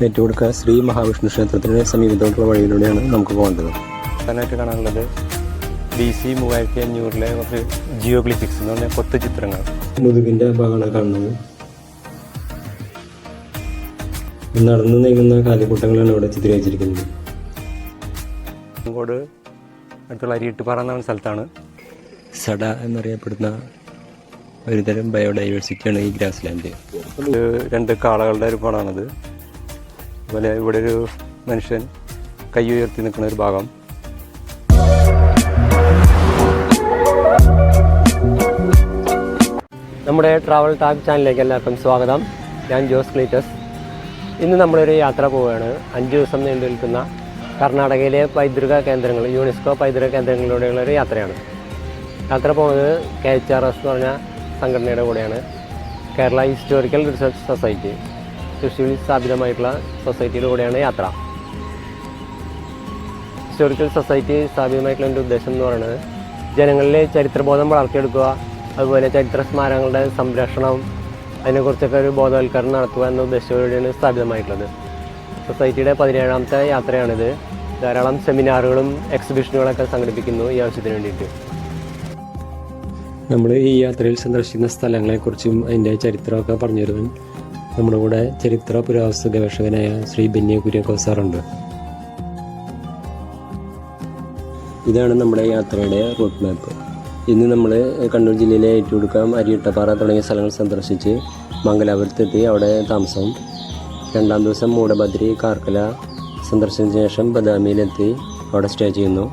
നെറ്റുകൊടുക്ക ശ്രീ മഹാവിഷ്ണു ക്ഷേത്രത്തിന് സമീപത്തോട്ടുള്ള വഴിയിലൂടെയാണ് നമുക്ക് പോകേണ്ടത്. പ്രധാനമായിട്ട് കാണാനുള്ളത് ബി സി മൂവായിരത്തി അഞ്ഞൂറിലെ കുറച്ച് ജിയോഗ്ലിഫിക്സ് എന്ന് പറഞ്ഞാൽ കൊത്തു ചിത്രങ്ങൾ. മുതുകിന്റെ ഭാഗമാണ് കാണുന്നത്. നടന്നു നീങ്ങുന്ന കാലിക്കൂട്ടങ്ങളാണ് ഇവിടെ ചിത്രീകരിച്ചിരിക്കുന്നത്. അങ്ങോട്ട് അടുത്തുള്ള അരിയിട്ടുപാറ എന്ന സ്ഥലത്താണ്. സഡ എന്നറിയപ്പെടുന്ന ഒരുതരം ബയോഡൈവേഴ്സിറ്റിയാണ് ഈ ഗ്രാസ് ലാൻഡ് രണ്ട് കാളകളുടെ ഒരു പടമാണത് അതുപോലെ ഇവിടെ ഒരു മനുഷ്യൻ കൈ ഉയർത്തി നിൽക്കുന്ന ഒരു ഭാഗം. നമ്മുടെ ട്രാവൽ ടാക്ക് ചാനലിലേക്ക് എല്ലാവർക്കും സ്വാഗതം. ഞാൻ ജോസ് ക്ലീറ്റസ്. ഇന്ന് നമ്മളൊരു യാത്ര പോവുകയാണ്. അഞ്ച് ദിവസം നീണ്ടു നിൽക്കുന്ന കർണാടകയിലെ പൈതൃക കേന്ദ്രങ്ങൾ യുനെസ്കോ പൈതൃക കേന്ദ്രങ്ങളിലൂടെയുള്ള ഒരു യാത്രയാണ്. യാത്ര പോകുന്നത് കെ എച്ച് ആർ എസ് എന്ന് പറഞ്ഞ സംഘടനയുടെ കൂടെയാണ്. കേരള ഹിസ്റ്റോറിക്കൽ റിസർച്ച് സൊസൈറ്റി തൃശ്ശൂരിൽ സ്ഥാപിതമായിട്ടുള്ള സൊസൈറ്റിയുടെ കൂടെയാണ് യാത്ര. ഹിസ്റ്റോറിക്കൽ സൊസൈറ്റി സ്ഥാപിതമായിട്ടുള്ള എന്റെ ഉദ്ദേശം എന്ന് പറയുന്നത് ജനങ്ങളിലെ ചരിത്രബോധം വളർത്തിയെടുക്കുക അതുപോലെ ചരിത്ര സ്മാരകങ്ങളുടെ സംരക്ഷണം അതിനെക്കുറിച്ചൊക്കെ ഒരു ബോധവൽക്കരണം നടത്തുക എന്ന ഉദ്ദേശത്തോടെയാണ് സ്ഥാപിതമായിട്ടുള്ളത്. സൊസൈറ്റിയുടെ പതിനേഴാമത്തെ യാത്രയാണിത്. ധാരാളം സെമിനാറുകളും എക്സിബിഷനുകളൊക്കെ സംഘടിപ്പിക്കുന്നു ഈ ആവശ്യത്തിന് വേണ്ടിയിട്ട്. നമ്മൾ ഈ യാത്രയിൽ സന്ദർശിക്കുന്ന സ്ഥലങ്ങളെക്കുറിച്ചും അതിന്റെ ചരിത്രമൊക്കെ പറഞ്ഞു തരുവാൻ നമ്മുടെ കൂടെ ചരിത്ര പുരാവസ്തു ഗവേഷകനായ ശ്രീ ബെന്യ കുര്യാക്കോ സാറുണ്ട്. ഇതാണ് നമ്മുടെ യാത്രയുടെ റൂട്ട് മാപ്പ് ഇന്ന് നമ്മൾ കണ്ണൂർ ജില്ലയിലെ ഏറ്റുകൊടുക്കാം അരിയിട്ടപ്പാറ തുടങ്ങിയ സ്ഥലങ്ങൾ സന്ദർശിച്ച് മംഗലാപുരത്തെത്തി അവിടെ താമസം. രണ്ടാം ദിവസം മൂടബദ്രി കാർക്കല സന്ദർശിച്ച ശേഷം ബദാമിയിലെത്തി അവിടെ സ്റ്റേ ചെയ്യുന്നു.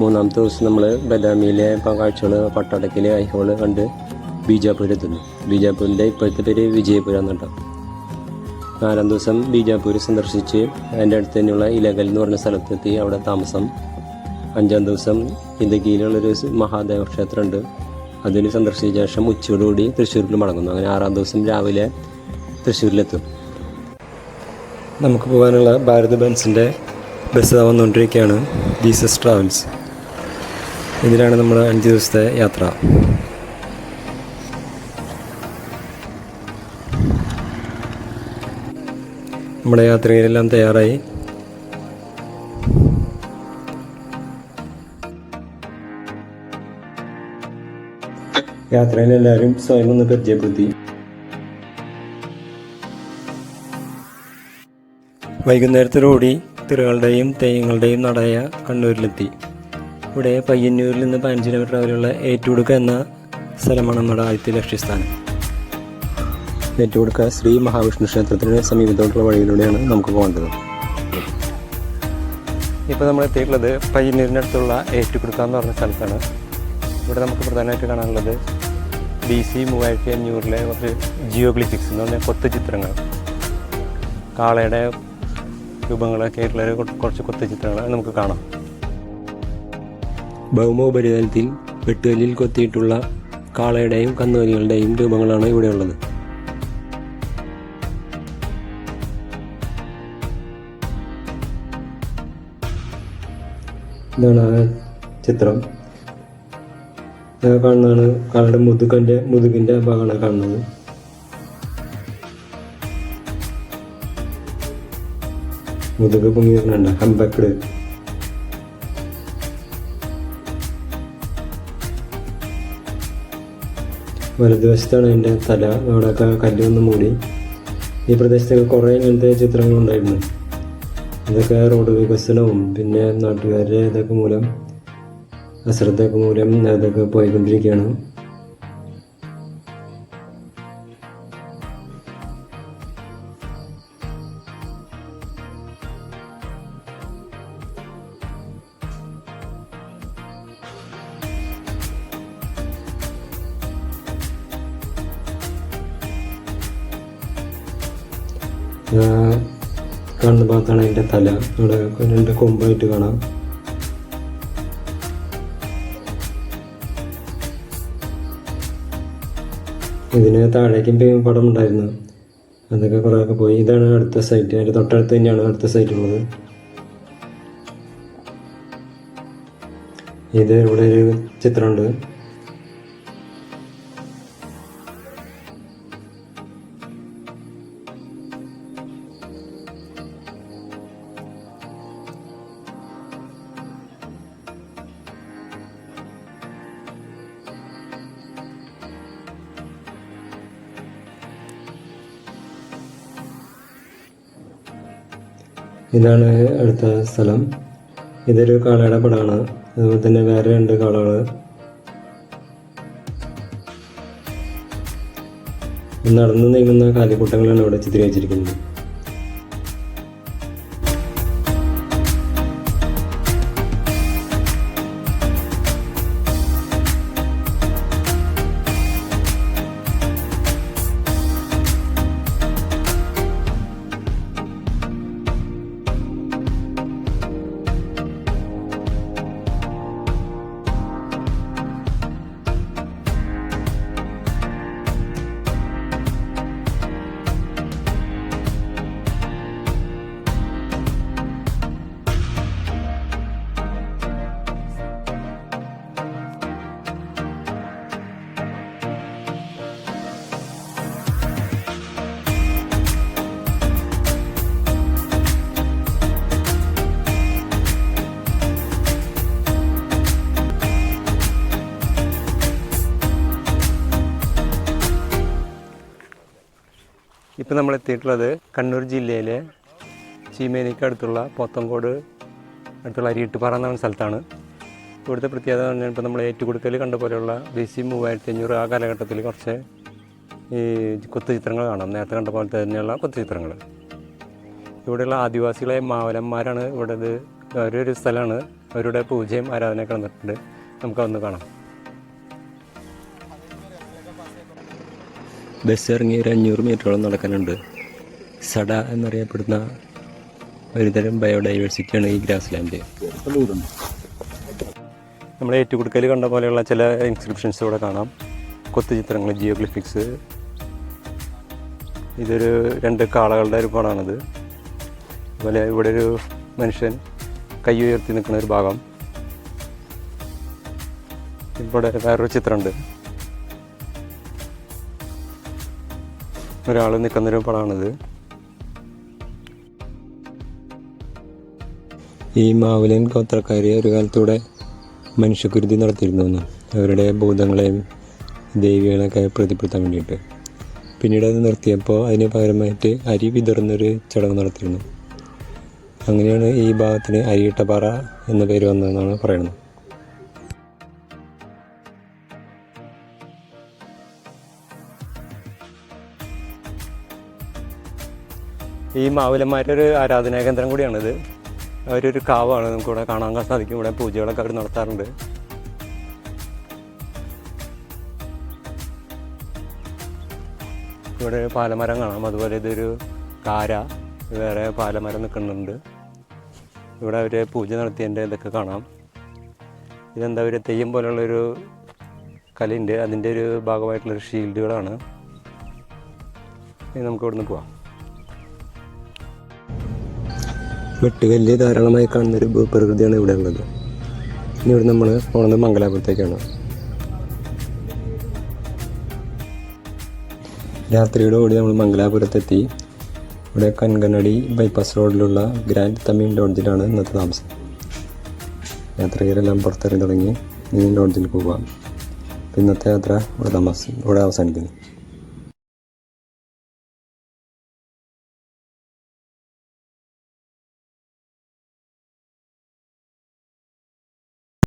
മൂന്നാമത്തെ ദിവസം നമ്മൾ ബദാമിയിലെ കാഴ്ചകൾ പട്ടടക്കിലെ ഐഹോൾ കണ്ട് ബിജാപൂരെത്തുന്നു. ബീജാപൂരിന്റെ ഇപ്പോഴത്തെ പേര് വിജയപുരം എന്നുണ്ടോ നാലാം ദിവസം ബീജാപൂർ സന്ദർശിച്ച് അതിന്റെ അടുത്ത് തന്നെയുള്ള ഇലകൽ എന്ന് പറഞ്ഞ സ്ഥലത്തെത്തി അവിടെ താമസം. അഞ്ചാം ദിവസം ഇന്ത്യയിലുള്ളൊരു മഹാദേവ ക്ഷേത്രമുണ്ട്. അതിന് സന്ദർശിച്ച ശേഷം ഉച്ചയോടുകൂടി തൃശ്ശൂരിൽ മടങ്ങുന്നു. അങ്ങനെ ആറാം ദിവസം രാവിലെ തൃശ്ശൂരിലെത്തും. നമുക്ക് പോകാനുള്ള ഭാരത് ബൻസിന്റെ ബസ് വന്നുകൊണ്ടിരിക്കുകയാണ്. Jesus travels. ഇതിലാണ് നമ്മുടെ അഞ്ച് ദിവസത്തെ യാത്ര. നമ്മുടെ യാത്രികരെല്ലാം തയ്യാറായി. യാത്രയിൽ എല്ലാവരും സ്വയം ഒന്ന് പരിചയപ്പെടുത്തി. വൈകുന്നേരത്തോടുകൂടി തിറകളുടെയും തെയ്യങ്ങളുടെയും നടയ കണ്ണൂരിലെത്തി. ഇവിടെ പയ്യന്നൂരിൽ നിന്ന് പതിനഞ്ച് കിലോമീറ്റർ വരെയുള്ള ഏറ്റുകൊടുക്ക എന്ന സ്ഥലമാണ് നമ്മുടെ ആദ്യത്തെ ലക്ഷ്യസ്ഥാനം. ഏറ്റുകൊടുക്ക ശ്രീ മഹാവിഷ്ണു ക്ഷേത്രത്തിന് സമീപത്തോട്ടുള്ള വഴിയിലൂടെയാണ് നമുക്ക് പോകേണ്ടത്. ഇപ്പോൾ നമ്മൾ എത്തിയിട്ടുള്ളത് പയ്യന്നൂരിന്റെ അടുത്തുള്ള ഏറ്റുകൊടുക്ക എന്ന് പറഞ്ഞ സ്ഥലത്താണ്. ഇവിടെ നമുക്ക് പ്രധാനമായിട്ട് കാണാനുള്ളത് ബി സി മൂവായിരത്തി അഞ്ഞൂറിലെ കുറച്ച് ജിയോഗ്ലിഫിക്സ് എന്ന് പറഞ്ഞാൽ കൊത്തു ചിത്രങ്ങൾ. കാളയുടെ രൂപങ്ങളൊക്കെ ആയിട്ടുള്ള കുറച്ച് കൊത്തു ചിത്രങ്ങൾ നമുക്ക് കാണാം. ഭൗമോപരിതലത്തിൽ വെട്ടുകല്ലിൽ കൊത്തിയിട്ടുള്ള കാളയുടെയും കന്നുകാലികളുടെയും രൂപങ്ങളാണ് ഇവിടെയുള്ളത്. ഇതാണ് ആ ചിത്രം. ഞാൻ കാണുന്നതാണ് കാളുടെ മുതുകന്റെ മുതുകിന്റെ ഭാഗമാണ് കാണുന്നത്. മുതുക് പൊങ്ങി ഹംബക്കിട് ഹംബക്കട് വലതുവശത്താണ് എന്റെ തല. അവിടെയൊക്കെ കല്ല് വന്ന് മൂടി. ഈ പ്രദേശത്തൊക്കെ കുറേ ഇങ്ങനത്തെ ചിത്രങ്ങളുണ്ടായിരുന്നു. ഇതൊക്കെ റോഡ് വികസനവും പിന്നെ നാട്ടുകാരുടെ ഇതൊക്കെ മൂലം അശ്രദ്ധയൊക്കെ മൂലം അതൊക്കെ പോയിക്കൊണ്ടിരിക്കുകയാണ്. ആ, കാണുന്ന ഭാഗത്താണ് അതിന്റെ തല. അവിടെ രണ്ട് കൊമ്പായിട്ട് കാണാം. ഇതിന് താഴേക്കും പടം ഉണ്ടായിരുന്നു. അതൊക്കെ കുറേയൊക്കെ പോയി. ഇതാണ് അടുത്ത സൈറ്റ് അതിന്റെ തൊട്ടടുത്ത് തന്നെയാണ് അടുത്ത സൈറ്റ് ഉള്ളത്. ഇത് ഇവിടെ ഒരു ചിത്രമുണ്ട്. ഇതാണ് അടുത്ത സ്ഥലം. ഇതൊരു കാളയുടെ പടമാണ് അതുപോലെ തന്നെ വേറെ രണ്ട് കാളകൾ നടന്നു നീങ്ങുന്ന കാലിക്കൂട്ടങ്ങളാണ് ഇവിടെ ചിത്രീകരിച്ചിരിക്കുന്നത്. ഇപ്പം നമ്മൾ എത്തിയിട്ടുള്ളത് കണ്ണൂർ ജില്ലയിലെ ചീമേനിക്ക് അടുത്തുള്ള പോത്തങ്കോട് അടുത്തുള്ള അരിയിട്ടുപാറ എന്ന സ്ഥലത്താണ്. ഇവിടുത്തെ പ്രത്യേകത എന്ന് പറഞ്ഞാൽ ഇപ്പോൾ നമ്മൾ ഏറ്റുകൊടുക്കൽ കണ്ട പോലെയുള്ള ബി സി മൂവായിരത്തി അഞ്ഞൂറ് ആ കാലഘട്ടത്തിൽ കുറച്ച് ഈ കൊത്തുചിത്രങ്ങൾ കാണാം. നേരത്തെ കണ്ട പോലെ തന്നെയുള്ള കൊത്തുചിത്രങ്ങൾ ഇവിടെയുള്ള ആദിവാസികളെ മാവലന്മാരാണ് ഇവിടെ ഒരു സ്ഥലമാണ്. അവരുടെ പൂജയും ആരാധനയൊക്കെ നടന്നിട്ടുണ്ട്. നമുക്ക് അതൊന്ന് കാണാം. ബസ് ഇറങ്ങി ഒരു അഞ്ഞൂറ് മീറ്ററോളം നടക്കാനുണ്ട്. സഡ എന്നറിയപ്പെടുന്ന ഒരുതരം ബയോഡൈവേഴ്സിറ്റിയാണ് ഈ ഗ്രാസ് ലാൻഡ് നമ്മൾ ഏറ്റുകൊടുക്കൽ കണ്ട പോലെയുള്ള ചില ഇൻസ്ക്രിപ്ഷൻസ് ഇവിടെ കാണാം. കൊത്തുചിത്രങ്ങൾ ജിയോഗ്ലിഫിക്സ്. ഇതൊരു രണ്ട് കാളകളുടെ ഒരു പടമാണിത് അതുപോലെ ഇവിടെ ഒരു മനുഷ്യൻ കൈ ഉയർത്തി നിൽക്കുന്ന ഒരു ഭാഗം. ഇവിടെ വേറൊരു ചിത്രമുണ്ട്. ഒരാൾ നിൽക്കുന്നൊരു പടമാണിത്. ഈ മാവലിൻ ഗോത്രക്കാർ ഒരു കാലത്തൂടെ മനുഷ്യക്കുരുതി നടത്തിയിരുന്നു അവരുടെ ഭൂതങ്ങളെയും ദേവികളെയൊക്കെ പ്രതിപ്പെടുത്താൻ വേണ്ടിയിട്ട്. പിന്നീട് അത് നിർത്തിയപ്പോൾ അതിന് പകരമായിട്ട് അരി വിതറുന്നൊരു ചടങ്ങ് നടത്തിയിരുന്നു. അങ്ങനെയാണ് ഈ ഭാഗത്തിന് അരിയിട്ടപ്പാറ എന്ന പേര് വന്നതെന്നാണ് പറയുന്നത്. ഈ മാവിലന്മാരുടെ ഒരു ആരാധനാ കേന്ദ്രം കൂടിയാണിത്. അവരൊരു കാവാണ് നമുക്ക് ഇവിടെ കാണാൻ സാധിക്കും. ഇവിടെ പൂജകളൊക്കെ അവർ നടത്താറുണ്ട്. ഇവിടെ പാലമരം കാണാം. അതുപോലെ ഇതൊരു കാര വേറെ പാലമരം നിൽക്കുന്നുണ്ട്. ഇവിടെ അവർ പൂജ നടത്തിയതിന്റെ ഇതൊക്കെ കാണാം. ഇതെന്താ ഒരു തെയ്യം പോലുള്ളൊരു കലയുണ്ട്. അതിന്റെ ഒരു ഭാഗമായിട്ടുള്ളൊരു ഷീൽഡുകളാണ് നമുക്ക് ഇവിടുന്ന് പോവാം. വെട്ടുകല്ല് ധാരാളമായി കാണുന്നൊരു ഭൂപ്രകൃതിയാണ് ഇവിടെ ഉള്ളത്. ഇനി ഇവിടെ നമ്മൾ പോകുന്നത് മംഗലാപുരത്തേക്കാണ്. രാത്രിയോടെ കൂടി നമ്മൾ മംഗലാപുരത്തെത്തി. ഇവിടെ കൻകനടി ബൈപ്പാസ് റോഡിലുള്ള ഗ്രാൻഡ് തമിഴ് ലോഡ്ജിലാണ് ഇന്നത്തെ താമസം. യാത്രികരെല്ലാം പുറത്തിറങ്ങി തുടങ്ങി. ഇനി ലോഡ്ജിൽ പോകാം ഇന്നത്തെ യാത്ര ഇവിടെ താമസം ഇവിടെ അവസാനിക്കുന്നു.